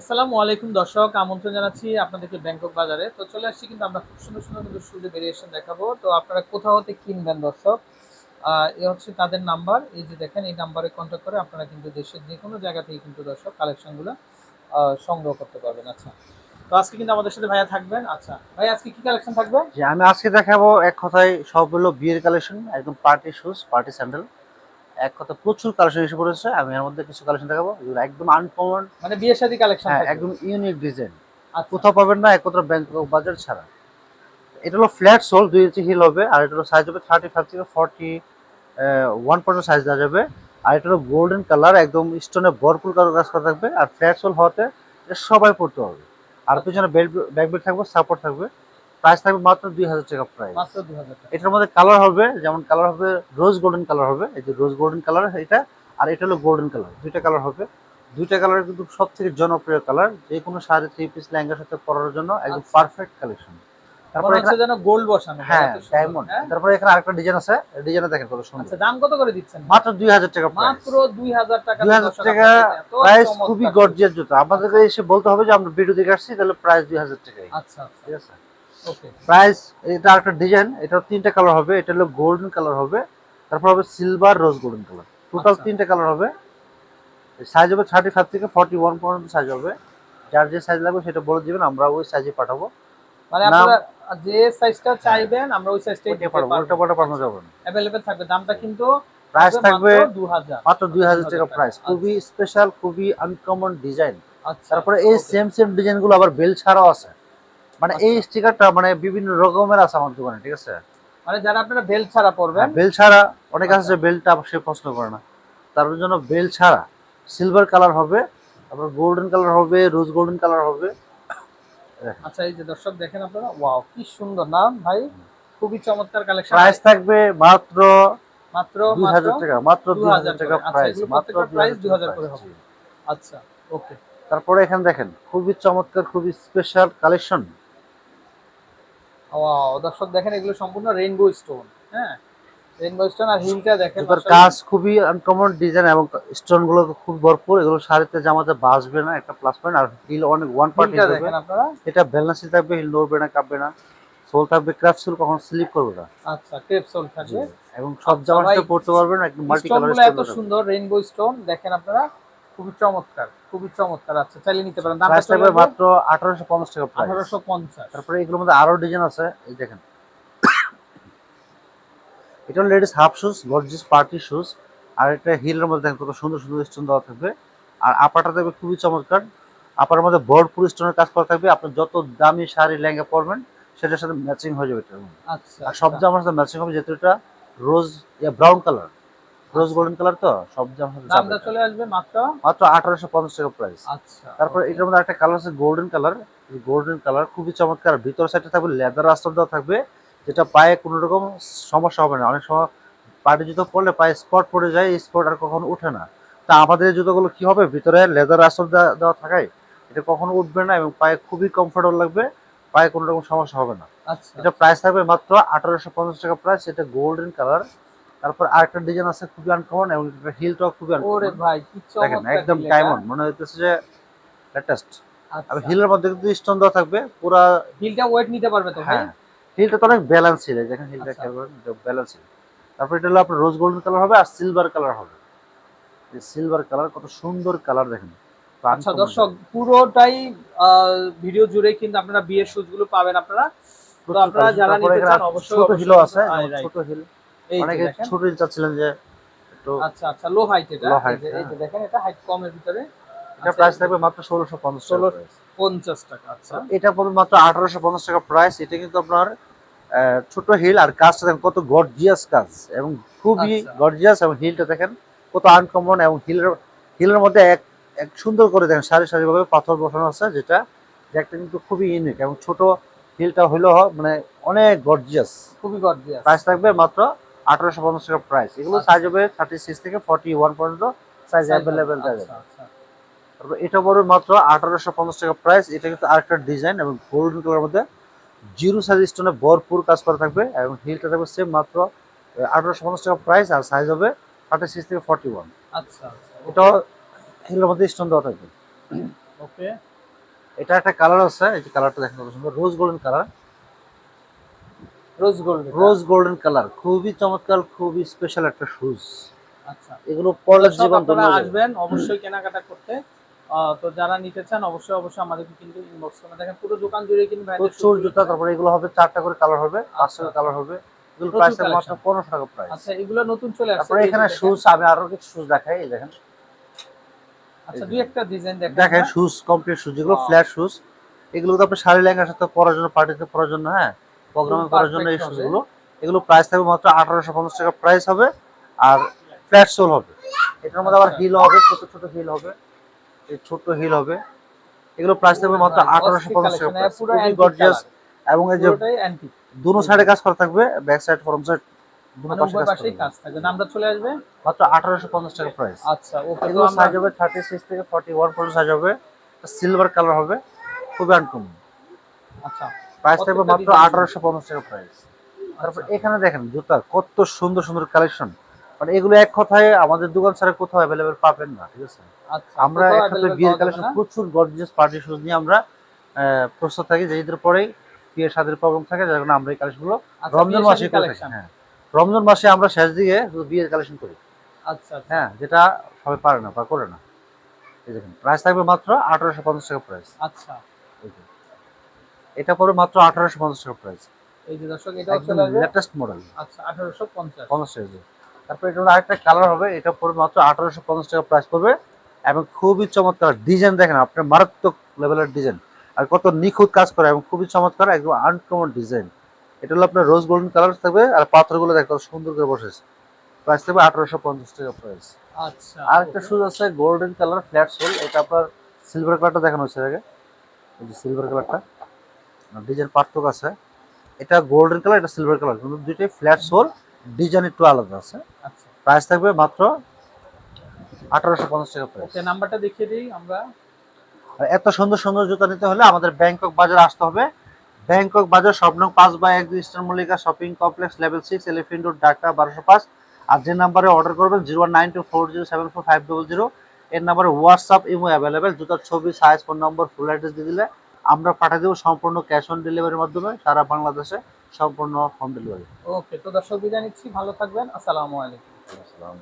আসসালামু আলাইকুম দর্শক, আমন্ত্রণ জানাচ্ছি আপনাদেরকে ব্যাংকক বাজারে। তো চলে আসছি কিন্তু আমরা খুব সুন্দর সুন্দর কিন্তু শুজে ভেরিয়েশন দেখাবো। তো আপনারা কোথাও হতে কিনবেন দর্শক? এ হচ্ছে তাদের নাম্বার। এই যে দেখেন, এই নাম্বারে কন্ট্যাক্ট করে আপনারা কিন্তু দেশের যে কোনো জায়গা থেকে কিন্তু দর্শক কালেকশনগুলো সংগ্রহ করতে পারবেন। আচ্ছা তো আজকে কিন্তু আমাদের সাথে ভাইয়া থাকবেন। আচ্ছা ভাই, আজকে কি কালেকশন থাকবে? আমি আজকে দেখাবো এক কথায় সবগুলো বিয়ের কালেকশন একদম পার্টি শুজ পার্টি স্যান্ডেল এক কথা প্রচুর কালেকশন এসে পড়েছে আমি এর মধ্যে কিছু কালেকশন দেখাবো যেগুলো একদম আনকমন মানে বিয়ের সাথে কালেকশন হ্যাঁ একদম ইউনিক ডিজাইন আর কোথাও পাবেন না একমাত্র ব্যাংকক বাজার ছাড়া। এটা হলো ফ্ল্যাট সোল দুই ইঞ্চি হিল হবে আর এটা হলো সাইজ হবে থার্টি ফাইভ থেকে ফর্টি ওয়ান পর্যন্ত সাইজ দেওয়া যাবে। আর এটা হলো গোল্ডেন কালার একদম স্টোনে ভরপুর কারও কাজ করা থাকবে আর ফ্ল্যাট সোল হওয়াতে এটা সবাই পড়তে হবে আর পিছনে বেল্ট ব্যাক বেল্ট থাকবে সাপোর্ট থাকবে। প্রাইস থাকবে মাত্র দুই হাজার টাকা প্রাইস এটার মধ্যে কালার হবে যেমন কালার হবে রোজ গোল্ডেন কালার হবে এই যে রোজ গোল্ডেন কালার এটা আর এটা হলো গোল্ডেন কালার দুইটা কালার হবে। দুইটা কালার কিন্তু সব থেকে জনপ্রিয় কালার যে কোনো শাড়ি থ্রি পিস লেহেঙ্গার সাথে পরার জন্য একদম। পারফেক্ট কালেকশন তারপরে এখানে যেন গোল্ড বসানো হ্যাঁ ডায়মন্ড হ্যাঁ? তারপরে এখানে আরেকটা ডিজাইন আছে ডিজাইনে দেখেন কত সুন্দর। আচ্ছা দাম কত করে দিচ্ছেন? মাত্র দুই হাজার টাকা মাত্র দুই হাজার টাকা দুই হাজার টাকা প্রাইস খুবই গর্জিয়াস জুতো। আমাদেরকে এসে বলতে হবে যে আমরা ভিডিও দেখে আসছি তাহলে প্রাইস দুই হাজার টাকাই। আচ্ছা আচ্ছা। ঠিক আছে? ওকে প্রাইস এটা আরেকটা ডিজাইন এটা তিনটা কালার হবে এটা হলো গোল্ডেন কালার হবে তারপর হবে silver rose golden colour total আচ্ছা। তিনটা কালার হবে সাইজ হবে থার্টি ফাইভ থেকে ফর্টি ওয়ান পর্যন্ত সাইজ হবে যার যে সাইজ লাগবে সেটা বলে দিবেন আমরা ওই সাইজে পাঠাবো মানে নাম- আপনারা যে সাইজটা চাইবেন আমরা ওই সাইজটাই ওইটা পাঠাবো ওইটা পাঠা পাঠানো যাবে না अवेलेबल থাকবে দামটা কিন্তু প্রাইস থাকবে 2000 মাত্র দুই হাজার টাকা 2000 প্রাইস খুবই স্পেশাল খুবই আনকমন ডিজাইন আচ্ছা তারপরে এই okay. সেম সেম ডিজাইন গুলো আবার বেল ছাড়াও আছে মানে এই আচ্ছা। স্টিকারটা মানে বিভিন্ন রকমের আছে আমার দোকানে ঠিক আছে? মানে যারা আপনারা বেল্ট ছাড়া পরবেন? বেল ছাড়া। অনেক আছে আচ্ছা। যে বেলটা সে পছন্দ করে না। তার জন্য বেল ছাড়া। সিলভার কালার হবে তারপর গোল্ডেন কালার হবে রোজ গোল্ডেন কালার হবে। আচ্ছা এই যে দর্শক দেখেন আপনারা ওয়াও কি সুন্দর না ভাই। খুবই চমৎকার কালেকশন প্রাইস থাকবে মাত্র মাত্র দুই মাত্র হাজার টাকা মাত্র দুই 2000 হাজার টাকা আচ্ছা, প্রাইস মাত্র প্রত্যেকটার price 2000 করে হবে। আচ্ছা ওকে তারপরে এখানে দেখেন খুবই চমৎকার খুবই স্পেশাল কালেকশন ওয়াও দর্শক দেখেন এগুলো সম্পূর্ণ রেইনবো স্টোন হ্যাঁ? রেইনবো স্টোন আর হিলটা দেখেন কাজ খুবই আনকমন ডিজাইন এবং স্টোনগুলো খুব ভরপুর এগুলো শাড়িতে জামাতে বাসবে না একটা প্লাস পয়েন্ট আর হিল অনেক ওয়ান পার্টি দেখেন আপনারা। এটা থাকবে হিল নড়বে না কাঁপবে না। সোল থাকবে ক্রাফট সোল কখনো স্লিপ করবে না। আচ্ছা ক্রেপ সোল থাকবে। এবং সব আচ্ছা, পড়তে পারবেন একদম মাল্টি কালারগুলো এত সুন্দর রেইনবো স্টোন দেখেন আপনারা খুবই চমৎকার। খুবই চমৎকার আচ্ছা চালিয়ে নিতে পারেন। প্রাইস থাকবে মাত্র 1850 টাকা প্রাইস আঠারোশো পঞ্চাশ। তারপরে এগুলোর মধ্যে আরও ডিজাইন আছে এই দেখেন। এটা ladies half shoes gorgeous party shoes আর এটা হিলের মধ্যে দেখেন কত সুন্দর সুন্দর স্টোন দেওয়া থাকবে। আর আপাটা থাকবে খুবই চমৎকার। আপার মধ্যে ভরপুর স্টোনের কাজ করা থাকবে। আপনি যত দামি শাড়ি লেহেঙ্গা পরবেন সেটার সাথে ম্যাচিং হয়ে যাবে মধ্যে। আচ্ছা আর সব জামার সাথে ম্যাচিং হবে যেহেতু এটা rose yeah brown colour rose golden colour তো? সব দামটা চলে আসবে মাত্র? মাত্র আঠারোশো পঞ্চাশ টাকা প্রাইস আচ্ছা। তারপর এটার মধ্যে একটা কালার আছে গোল্ডেন কালার এই গোল্ডেন কালার খুবই চমৎকার। ভিতর সাইডে থাকবে লেদার আস্তর দেওয়া থাকবে যেটা পায়ে কোনো রকম সমস্যা হবে না। অনেক সময় পাটি জুতো পরলে পায়ে স্পট পড়ে যায় স্পট আর কখনো ওঠে না। তা আমাদের এই জুতোগুলো কি হবে? ভিতরে লেদার আস্তর দেওয়া দেওয়া থাকায় এটা কখনো উঠবে না এবং পায়ে খুবই কমফোর্টেবল লাগবে। পায়ে কোনো রকম সমস্যা হবে না। আচ্ছা। এটা প্রাইস থাকবে মাত্র আঠারোশো পঞ্চাশ টাকা প্রাইস এটা গোল্ডেন কালার তারপর আরেকটা ডিজাইন আছে খুবই আনকমন এবং হিলটাও খুবই আনকমন ওরে ভাই কি দেখেন একদম ডায়মন্ড মনে হইতেছে যে লেটেস্ট। আর হিলের মধ্যে কিন্তু স্টোন দেওয়া থাকবে পুরা হিলটা ওয়েট নিতে পারবে তো ভাই? হ্যাঁ হিলটা তো অনেক ব্যালেন্স ছিল দেখেন হিলটা। খেয়াল করেন ব্যালেন্স ছিল তারপর এটা হলো আপনার রোজ গোল্ডেন কালার হবে আর সিলভার কালার হবে। সিলভার কালার কত সুন্দর কালার দেখেন। আচ্ছা দর্শক পুরোটাই ভিডিও জুড়ে কিন্তু আপনারা বিয়ের শুজগুলো পাবেন আপনারা। তো আপনারা। যারা নিতে চান অবশ্যই ছোট হিলও আছে. ছোট হিল এই অনেকে ছোট চাচ্ছিলেন যে একটু আচ্ছা আচ্ছা লো হাইট এটা। এই যে- এই যে হ্যাঁ। দেখেন এটা হাইট কমের ভিতরে এটা আচ্ছা, প্রাইস থাকবে মাত্র ষোলোশো পঞ্চাশ 1600 পঞ্চাশ টাকা আচ্ছা। এটা পড়বে মাত্র আঠারোশো পঞ্চাশ টাকা প্রাইস এটা কিন্তু আপনার ছোট হিল আর কাজটা দেখেন কত গর্জিয়াস কাজ এবং খুবই আচ্ছা। গর্জিয়াস এবং হিলটা দেখেন কত আনকমন এবং হিলের হিলের মধ্যে এক এক সুন্দর করে দেখেন সারি সারি ভাবে পাথর বসানো আছে যেটা একটা কিন্তু খুবই ইউনিক এবং ছোট হিলটা হইল মানে অনেক গর্জিয়াস খুবই গর্জিয়াস প্রাইস থাকবে মাত্র আঠারোশো পঞ্চাশ টাকা প্রাইস এগুলো আচ্ছা। সাইজ হবে থার্টি সিক্স থেকে ফর্টি ওয়ান পর্যন্ত সাইজ অ্যাভেলেবেল থাকে আচ্ছা আচ্ছা। তারপর এটা পড়বে মাত্র আঠারোশো পঞ্চাশ টাকা প্রাইস এটা কিন্তু আরেকটা ডিজাইন এবং গোল্ডেন কালার মধ্যে জিরো সাইজ স্টোনে ভরপুর কাজ করা থাকবে এবং হিলটা থাকবে সেম মাত্র আঠারোশো পঞ্চাশ টাকা প্রাইস আর সাইজ হবে থার্টি সিক্স থেকে ফর্টি ওয়ান আচ্ছা আচ্ছা এটাও হিলের মধ্যে স্টোন দেওয়া থাকবে। ওকে ওকে এটা একটা কালার আছে এই যে কালারটা দেখেন সুন্দর rose golden colour rose gold rose golden colour খুবই চমৎকার খুবই স্পেশাল একটা শুজ আচ্ছা। এগুলো পরলে জীবন ধন্য আসবেন অবশ্যই কেনাকাটা করতে। তো যারা নিতে চান অবশ্যই অবশ্যই আমাদেরকে কিন্তু ইনবক্স করবেন দেখেন। পুরো দোকান জুড়ে কিন্তু প্রচুর জুতা। তারপরে এগুলো হবে চারটা করে কালার হবে পাঁচটা আচ্ছা। করে কালার হবে। এগুলো প্রাইস মাত্র collection। পনেরোশো টাকা প্রাইস আচ্ছা এগুলো নতুন চলে আসছে তারপরে এখানে শুজ আমি আরও কিছু শুজ দেখাই এই দেখেন। আচ্ছা দুই একটা ডিজাইন দেখেন দেখেন? Shoes complete shoes Wow. Flat shoes এগুলো তো আপনি শাড়ি লেহেঙ্গার সাথে পরার জন্য পার্টিতে পরার জন্য হ্যাঁ? প্রোগ্রামে করার জন্য এই শুজগুলো এগুলো প্রাইস থাকবে মাত্র আঠারোশো পঞ্চাশ টাকা প্রাইস হবে আর ফ্ল্যাট সোল হবে। এটার মধ্যে আবার আচ্ছা। হিল হবে ছোট ছোট হিল হবে এই ছোট হিল হবে। এগুলো প্রাইস থাকবে মাত্র ভাই, আঠারোশো অস্থির পঞ্চাশ টাকা খুবই গর্জিয়াস এবং এই যে দুনো সাইডে কাজ করা থাকবে ব্যাক সাইড ফ্রন্ট সাইড দুনো মানে পাশে কাজ পাশেই করবে কাজ থাকবে। নামটা চলে আসবে? মাত্র আঠারোশো পঞ্চাশ টাকা প্রাইস আচ্ছা ওকে এগুলো সাইজ হবে থার্টি সিক্স থেকে ফর্টি ওয়ান পর্যন্ত সাইজ হবে। সিলভার কালার হবে খুবই আনকমন আচ্ছা। প্রাইস থাকবে মাত্র আঠারোশো পঞ্চাশ টাকা প্রাইস তারপর। এখানে দেখেন জুতা কত সুন্দর সুন্দর কালেকশন মানে এগুলো এক কথায় আমাদের দোকান ছাড়া কোথাও অ্যাভেলেবেল পাবেন না ঠিক আছে? আচ্ছা আমরা একসাথে বিয়ের কালেকশন প্রচুর গর্জিয়াস পার্টি শুজ নিয়ে আমরা প্রস্তুত থাকি। পরেই বিয়ের সাদের প্রবলেম থাকে যার কারণে আমরা এই কালেকশনগুলো আচ্ছা, রমজান মাসে করে থাকি হ্যাঁ। রমজান মাসে আমরা শেষ দিকে শুধু বিয়ের কালেকশন করি। আচ্ছা আচ্ছা। হ্যাঁ যেটা সবাই পারে না বা করে না। এই দেখেন প্রাইস থাকবে মাত্র আঠারোশো পঞ্চাশ টাকা প্রাইস আচ্ছা। এটা পড়বে মাত্র আঠারোশো পঞ্চাশ টাকা প্রাইস এই যে দর্শক একদম চলে আসবে? লেটেস্ট মডেল আচ্ছা আঠারোশো পঞ্চাশ। পঞ্চাশ টাকা তারপর এটা আরেকটা কালার হবে এটা পড়বে মাত্র আঠারোশো পঞ্চাশ টাকা প্রাইস পড়বে। এবং খুবই চমৎকার ডিজাইন দেখেন আপনার মারাত্মক লেভেলের ডিজাইন আর কত নিখুঁত কাজ করে এবং খুবই চমৎকার একদম আনকমন ডিজাইন এটা হলো আপনার রোজ গোল্ডেন কালার থাকবে আর পাথরগুলো দেখো কত সুন্দর করে বসেছে। প্রাইস থাকবে আঠারোশো পঞ্চাশ টাকা প্রাইস আচ্ছা আর একটা শুজ আছে গোল্ডেন কালার ফ্ল্যাট সোল এটা আপনার সিলভার কালারটা দেখানো হচ্ছে আগে। এই যে সিলভার কালারটা ডিজাইন পার্থক্য আছে। এটা গোল্ডেন কালার এটা সিলভার কালার কিন্তু দুইটাই ফ্ল্যাট সোল ডিজাইন একটু আলাদা আছে। আচ্ছা। প্রাইস থাকবে মাত্র আঠারোশো পঞ্চাশ টাকা প্রাইস ওকে নাম্বারটা দেখিয়ে দিই আমরা। আর এত সুন্দর সুন্দর জুতা নিতে হলে আমাদের ব্যাংকক বাজার আসতে হবে। ব্যাংকক বাজার স্বপ্ন পাঁচ বাই এক Eastern Mallika shopping complex level six Elephant Road Dhaka বারোশো পাঁচ। আর যে নাম্বারে অর্ডার করবেন zero nine two four zero seven four five double zero এর নাম্বারে হোয়াটসঅ্যাপ ইমো অ্যাভেলেবেল জুতার ছবি size phone number full address দিয়ে দিলে আমরা পাঠিয়ে দেবো সম্পূর্ণ ক্যাশ অন ডেলিভারির মাধ্যমে সারা বাংলাদেশে সম্পূর্ণ হোম ডেলিভারি ওকে তো দর্শক বিদায় নিচ্ছি ভালো থাকবেন আসসালামু আলাইকুম। আসসালাম।